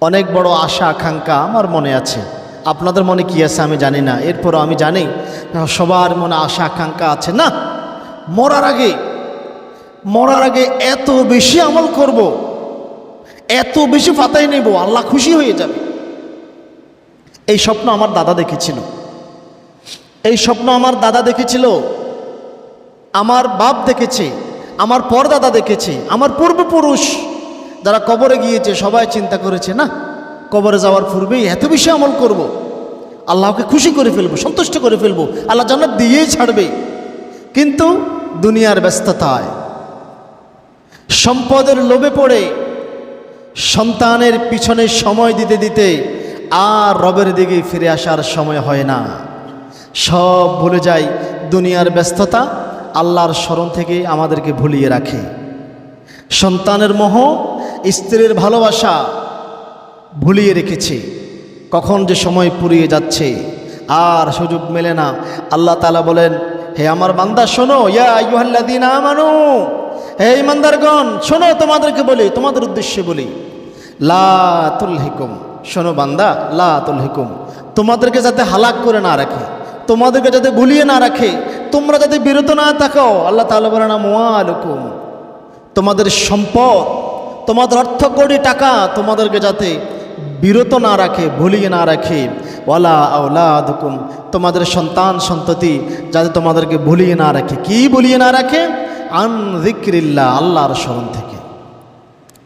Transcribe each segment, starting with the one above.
অনেক বড় আশা, আকাঙ্ক্ষা আমার মনে আছে। আপনাদের মনে কি আছে আমি জানি না। এরপরও আমি জানি, সবার মনে আশা, আকাঙ্ক্ষা আছে। না, মরার আগে মরার আগে এত বেশি আমল করব। এত বেশি ফাতাই নেব, আল্লাহ খুশি হয়ে যাবে। এই স্বপ্ন আমার দাদা দেখেছিল। এই স্বপ্ন আমার দাদা দেখেছিল, আমার বাপ দেখেছে, আমার পরদাদা দেখেছে, আমার পূর্বপুরুষ যারা কবরে গিয়েছে, সবাই চিন্তা করেছে, না, কবরে যাওয়ার পূর্বেই এত বেশি আমল করব। আল্লাহকে খুশি করে ফেলব, সন্তুষ্ট করে ফেলব, আল্লাহ জান্নাত দিয়েই ছাড়বে। কিন্তু দুনিয়ার ব্যস্ততায়, সম্পদের লোভে পড়ে, সন্তানের পিছনে সময় দিতে দিতে আর রবের দিকে ফিরে আসার সময় হয় না। সব ভুলে যায় দুনিয়ার ব্যস্ততা আল্লাহর স্মরণ থেকে আমাদেরকে ভুলিয়ে রাখে। সন্তানের মোহ স্ত্রীর ভালোবাসা ভুলিয়ে রেখেছে। কখন যে সময় পুরিয়ে যাচ্ছে, আর সুযোগ মেলে না। আল্লাহ তালা বলেন, হে আমার বান্দা, শোনো আমানু, হে ইমানদারগণ শোনো, তোমাদেরকে বলি, তোমাদের উদ্দেশ্যে বলি, লা তুলহিকুম, শোনো বান্দা লাতুল হিকুম তোমাদেরকে যাতে হালাক করে না রাখে, তোমাদেরকে যাতে ভুলিয়ে না রাখে, তোমরা যাতে বিরত না থাকো। আল্লাহ তালা বলে না মোয়ালুকুম তোমাদের সম্পদ তোমাদের অর্থ কোটি টাকা তোমাদেরকে যাতে বিরত না রাখে ভুলিয়ে না রাখে। ওয়ালা আউলাদুকুম তোমাদের সন্তান সন্ততি যাতে তোমাদেরকে ভুলিয়ে না রাখে। কি ভুলিয়ে না রাখে? আন জিক্রিল্লা আল্লাহর স্মরণ থেকে।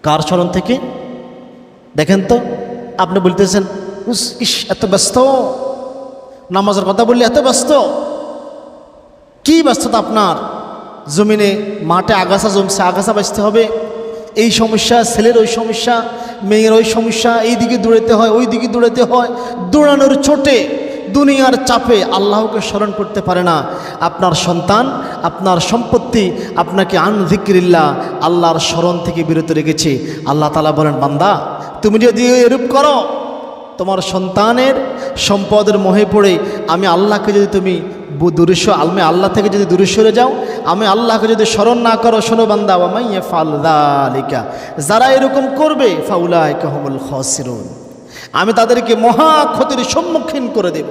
কার স্মরণ থেকে? দেখেন তো আপনি বলতেছেন উস, ইস এত ব্যস্ত। নামাজের কথা বললে এত ব্যস্ত। কি ব্যস্ততা আপনার? জমিনে মাঠে আগাছা জমছে আগাছা বাঁচতে হবে। এই সমস্যা, ছেলের ওই সমস্যা, মেয়ের ওই সমস্যা, এই দিকে দৌড়াতে হয়, ওই দিকে দৌড়াতে হয়। দৌড়ানোর ছোটে দুনিয়ার চাপে আল্লাহকে স্মরণ করতে পারে না। আপনার সন্তান, আপনার সম্পত্তি আপনাকে আন জিক্রিল্লা আল্লাহর স্মরণ থেকে বিরত রেখেছে। আল্লাহ তালা বলেন, বান্দা, তুমি যদি এরূপ করো, তোমার সন্তানের সম্পদের মোহে পড়ে আমি আল্লাহকে যদি তুমি বু- দূরে স- আমি আল্লাহ থেকে যদি দূরে সরে যাও, আমি আল্লাহকে যদি স্মরণ না করো, শোনো বান্দা ওয়ামাইয়া ফালদালিকা যারা এরকম করবে ফাউলাই কাহমুল খসিরুন। আমি তাদেরকে মহা ক্ষতির সম্মুখীন করে দেব।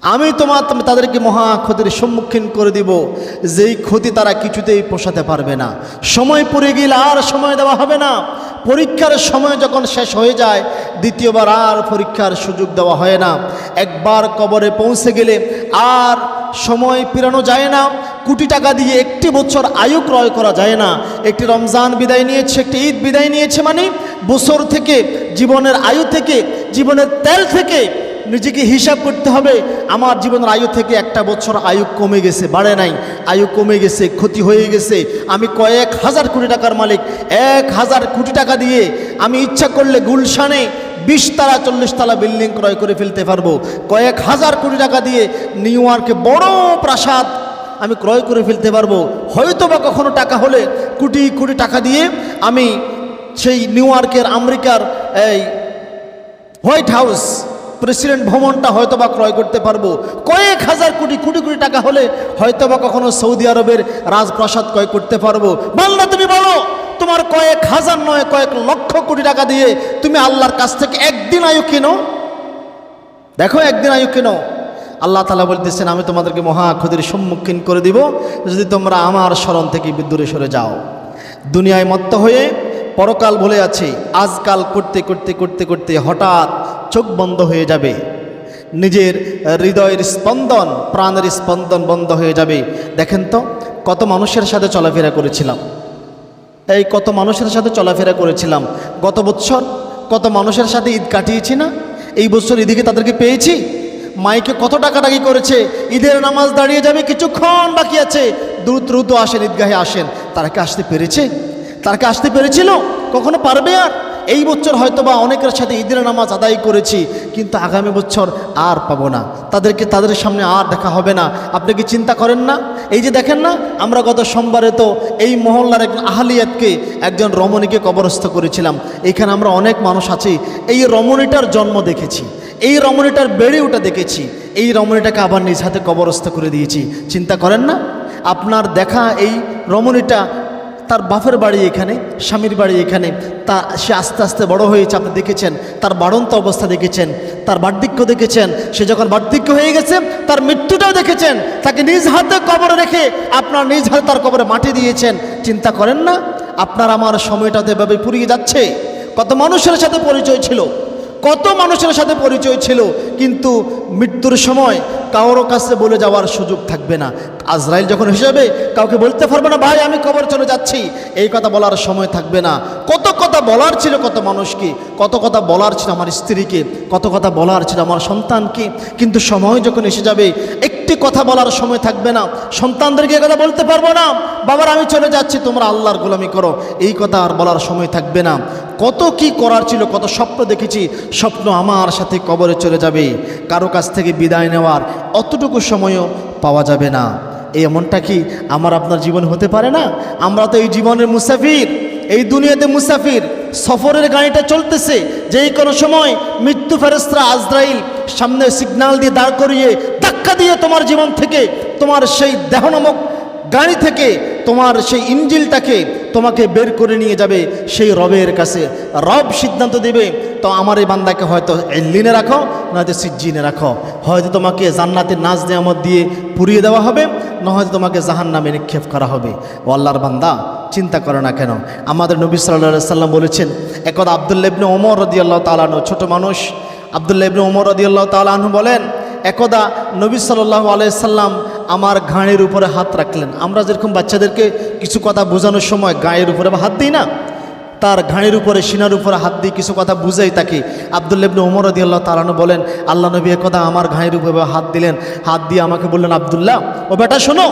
আমি তোমার তুমি তাদেরকে মহা ক্ষতির সম্মুখীন করে দিব। যেই ক্ষতি তারা কিছুতেই পোষাতে পারবে না। সময় পড়ে গেলে আর সময় দেওয়া হবে না। পরীক্ষার সময় যখন শেষ হয়ে যায়, দ্বিতীয়বার আর পরীক্ষার সুযোগ দেওয়া হয় না। একবার কবরে পৌঁছে গেলে আর সময় পেরানো যায় না। কোটি টাকা দিয়ে একটি বছর আয়ু ক্রয় করা যায় না। একটি রমজান বিদায় নিয়েছে, একটি ঈদ বিদায় নিয়েছে মানে বছর থেকে, জীবনের আয়ু থেকে, জীবনের তেল থেকে নিজেকে হিসাব করতে হবে। আমার জীবনের আয়ু থেকে একটা বছর আয়ু কমে গেছে, বাড়ে নাই। আয়ু কমে গেছে, ক্ষতি হয়ে গেছে। আমি কয়েক হাজার কোটি টাকার মালিক। এক হাজার কোটি টাকা দিয়ে আমি ইচ্ছা করলে গুলশানে বিশ তালা, চল্লিশ তালা বিল্ডিং ক্রয় করে ফেলতে পারব। কয়েক হাজার কোটি টাকা দিয়ে নিউ ইয়র্কে বড় প্রাসাদ আমি ক্রয় করে ফেলতে পারব। হয়তো বা কখনো টাকা হলে কোটি কোটি টাকা দিয়ে আমি সেই নিউ ইয়র্কের, আমেরিকার এই হোয়াইট হাউস প্রেসিডেন্ট ভবনটা হয়তো বা ক্রয় করতে পারব। কয়েক হাজার কোটি কোটি কোটি টাকা হলে হয়তো বা কখনো সৌদি আরবের রাজপ্রাসাদ ক্রয় করতে পারব। বাংলা তুমি বলো, তোমার কয়েক হাজার নয়, কয়েক লক্ষ কোটি টাকা দিয়ে তুমি আল্লাহর কাছ থেকে একদিন আয়ু কিনো? দেখো, একদিন আয়ু কেন? আল্লাহ তালা বলতেছেন, আমি তোমাদেরকে মহা ক্ষতির সম্মুখীন করে দিব। যদি তোমরা আমার স্মরণ থেকে দূরে সরে যাও। দুনিয়ায় মত্ত হয়ে পরকাল বলে আছে। আজকাল করতে করতে করতে করতে হঠাৎ চোখ বন্ধ হয়ে যাবে। নিজের হৃদয়ের স্পন্দন, প্রাণের স্পন্দন বন্ধ হয়ে যাবে। দেখেন তো, কত মানুষের সাথে চলাফেরা করেছিলাম। এই কত মানুষের সাথে চলাফেরা করেছিলাম। গত বছর কত মানুষের সাথে ঈদ কাটিয়েছি না? এই বছর ঈদিকে তাদেরকে পেয়েছি? মাইকে কত টাকাটাকি করেছে? ঈদের নামাজ দাঁড়িয়ে যাবে, কিছুক্ষণ বাকি আছে। দ্রুত দ্রুত আসেন, ঈদগাহে আসেন। তারা কি আসতে পেরেছে? তারা আসতে পেরেছিল? কখনো পারবে আর? এই বছর হয়তো বা অনেকের সাথে ঈদের নামাজ আদায় করেছি, কিন্তু আগামী বছর আর পাবো না। তাদেরকে তাদের সামনে আর দেখা হবে না। আপনি কি চিন্তা করেন না? এই যে দেখেন না, আমরা গত সোমবারে তো এই মহল্লার একজন আহলিয়াতকে, একজন রমণীকে কবরস্থ করেছিলাম। এখানে আমরা অনেক মানুষ আছি। এই রমণীটার জন্ম দেখেছি। এই রমণীটার বেড়ে ওঠা দেখেছি। এই রমণীটাকে আবার নিজ হাতে কবরস্থ করে দিয়েছি। চিন্তা করেন না? আপনার দেখা এই রমণীটা তার বাপের বাড়ি এখানে, স্বামীর বাড়ি এখানে। তা সে আস্তে আস্তে বড় হয়েছে, আপনি দেখেছেন। তার বাড়ন্ত অবস্থা দেখেছেন, তার বার্ধক্য দেখেছেন। সে যখন বার্ধক্য হয়ে গেছে, তার মৃত্যুটাও দেখেছেন। তাকে নিজ হাতে কবরে রেখে আপনার নিজ হাতে তার কবরে মাটি দিয়েছেন। চিন্তা করেন না, আপনার আমার সময়টা তো এভাবে পুড়িয়ে যাচ্ছে। কত মানুষের সাথে পরিচয় ছিল, কত মানুষের সাথে পরিচয় ছিল, কিন্তু মৃত্যুর সময় কারোর কাছে বলে যাওয়ার সুযোগ থাকবে না। আজরাইল যখন হিসাবে কাউকে বলতে পারবে না, ভাই, আমি কবর চলে যাচ্ছি। এই কথা বলার সময় থাকবে না। কত কথা বলার ছিল কত মানুষকে, কত কথা বলার ছিল আমার স্ত্রীকে, কত কথা বলার ছিল আমার সন্তানকে। কিন্তু সময় যখন এসে যাবে একটি কথা বলার সময় থাকবে না। সন্তানদেরকে কথা বলতে পারব না। বাবার, আমি চলে যাচ্ছি, তোমরা আল্লাহর গোলামি করো। এই কথা আর বলার সময় থাকবে না। কত কি করার ছিল, কত স্বপ্ন দেখেছি, স্বপ্ন আমার সাথে কবরে চলে যাবে। কারও কাছ থেকে বিদায় নেওয়ার অতটুকু সময়ও পাওয়া যাবে না। এমনটা কি আমার আপনার জীবন হতে পারে না? আমরা তো এই জীবনের মুসাফির, এই দুনিয়াতে মুসাফির। সফরের গাড়িটা চলতেছে, যেই কোনো সময় মৃত্যু ফেরস্ত্রা আজরাইল সামনে সিগন্যাল দিয়ে দাঁড় করিয়ে ধাক্কা দিয়ে তোমার জীবন থেকে, তোমার সেই দেহ নামক গাড়ি থেকে, তোমার সেই ইঞ্জিলটাকে তোমাকে বের করে নিয়ে যাবে সেই রবের কাছে। রব সিদ্ধান্ত দেবে, তো আমার এই বান্দাকে হয়তো এল্লিনে রাখো, নয়তো সিজ্জিনে রাখো। হয়তো তোমাকে জান্নাতের নাচ নেয়ামত দিয়ে পুড়িয়ে দেওয়া হবে না হয়তো তোমাকে জাহান নামে নিক্ষেপ করা হবে। ও আল্লাহর বান্দা, চিন্তা করে না কেন। আমাদের নবী সাল্লাহ সাল্লাম বলেছেন, একদা আবদুল্লাবনে ওমর রদি আল্লাহ তালানো ছোটো মানুষ। আবদুল্লাহ ইবনে ওমর রদি আল্লাহ তালাহু বলেন একদা নবী সাল্লাহ আলাইসাল্লাম আমার ঘাড়ের উপরে হাত রাখলেন। আমরা যেরকম বাচ্চাদেরকে কিছু কথা বোঝানোর সময় গায়ের উপরে হাত দিই না, তার ঘাড়ের উপরে সিনার উপরে হাত দিয়ে কিছু কথা বুঝাই তাকে। আবদুল্লাবনে ওমর রদি আল্লাহ তালানু বলেন, আল্লাহ নবী একদা আমার ঘাড়ের উপরে হাত দিলেন। হাত দিয়ে আমাকে বললেন, আবদুল্লাহ, ও বেটা শোনো,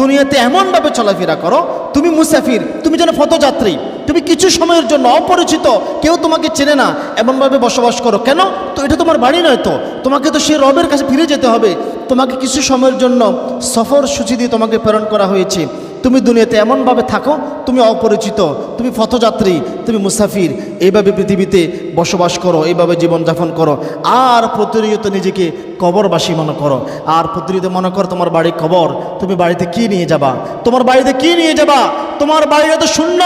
দুনিয়াতে এমনভাবে চলাফেরা করো, তুমি মুসাফির, তুমি যেন ফতযাত্রী তুমি কিছু সময়ের জন্য অপরিচিত, কেউ তোমাকে চেনে না, এমনভাবে বসবাস করো। কেন? তো এটা তোমার বাড়ি নয় তো। তোমাকে তো সে রবের কাছে ফিরে যেতে হবে। তোমাকে কিছু সময়ের জন্য সফর সূচি দিয়ে তোমাকে প্রেরণ করা হয়েছে। তুমি দুনিয়াতে এমনভাবে থাকো, তুমি অপরিচিত, তুমি পথযাত্রী, তুমি মুসাফির। এইভাবে পৃথিবীতে বসবাস করো, এইভাবে জীবনযাপন করো। আর প্রতিনিয়ত নিজেকে কবরবাসী মনে করো। আর প্রতিনিয়ত মনে করো তোমার বাড়ি কবর। তুমি বাড়িতে কি নিয়ে যাবা? তোমার বাড়িতে কি নিয়ে যাবা? তোমার বাড়িটা তো শূন্য।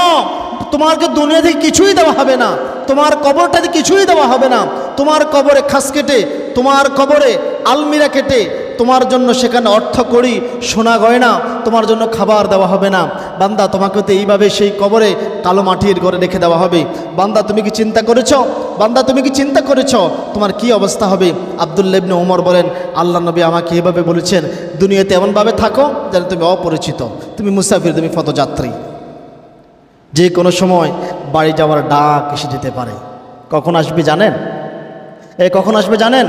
তোমাকে দুনিয়া থেকে কিছুই দেওয়া হবে না। তোমার কবরটাতে কিছুই দেওয়া হবে না। তোমার কবরে খাস কেটে, তোমার কবরে আলমিরা কেটে, তোমার জন্য সেখানে অর্থ করি, সোনা গয়না, তোমার জন্য খাবার দেওয়া হবে না। বান্দা, তোমাকে তো এইভাবে সেই কবরে কালো মাটির ঘরে রেখে দেওয়া হবে। বান্দা, তুমি কি চিন্তা করেছ? বান্দা, তুমি কি চিন্তা করেছ? তোমার কি অবস্থা হবে? আবদুল্লেবনে ওমর বলেন, আল্লাহ নবী আমাকে এভাবে বলেছেন, দুনিয়াতে এমনভাবে থাকো যেন তুমি অপরিচিত। তুমি মুসাফির, তুমি পথযাত্রী। যে কোনো সময় বাড়ি যাওয়ার ডাক এসে যেতে পারে। কখন আসবে জানেন? এ, কখন আসবে জানেন?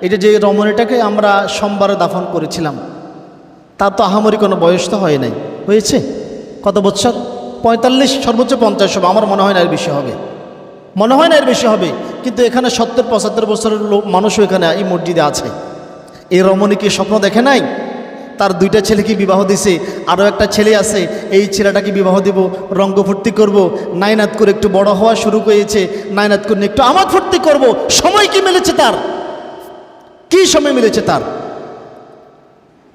এটা যে রমণীটাকে আমরা সোমবারে দাফন করেছিলাম, তার তো আহামরি কোনো বয়স তো হয় নাই। হয়েছে? কত বছর পঁয়তাল্লিশ, সর্বোচ্চ পঞ্চাশ হবে। আমার মনে হয় না এর বেশি হবে। মনে হয় না এর বেশি হবে। কিন্তু এখানে সত্তর, পঁচাত্তর বছরের লোক, মানুষও এখানে এই মসজিদে আছে। এই রমণী কি স্বপ্ন দেখে নাই? তার দুইটা ছেলেকে বিবাহ দিছে। আরও একটা ছেলে আছে, এই ছেলেটাকে বিবাহ দেব, রঙ্গ ফুর্তি করব। নাইনাত করে একটু বড় হওয়া শুরু করেছে নাইনাত করে একটু আমার ফুর্তি করব। সময় কি মিলেছে তার? কি সময় মিলেছে তার?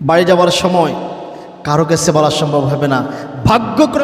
বাড়ি যাওয়ার সময় কারও কাছে বলা সম্ভব হবে না। ভাগ্যক্রমে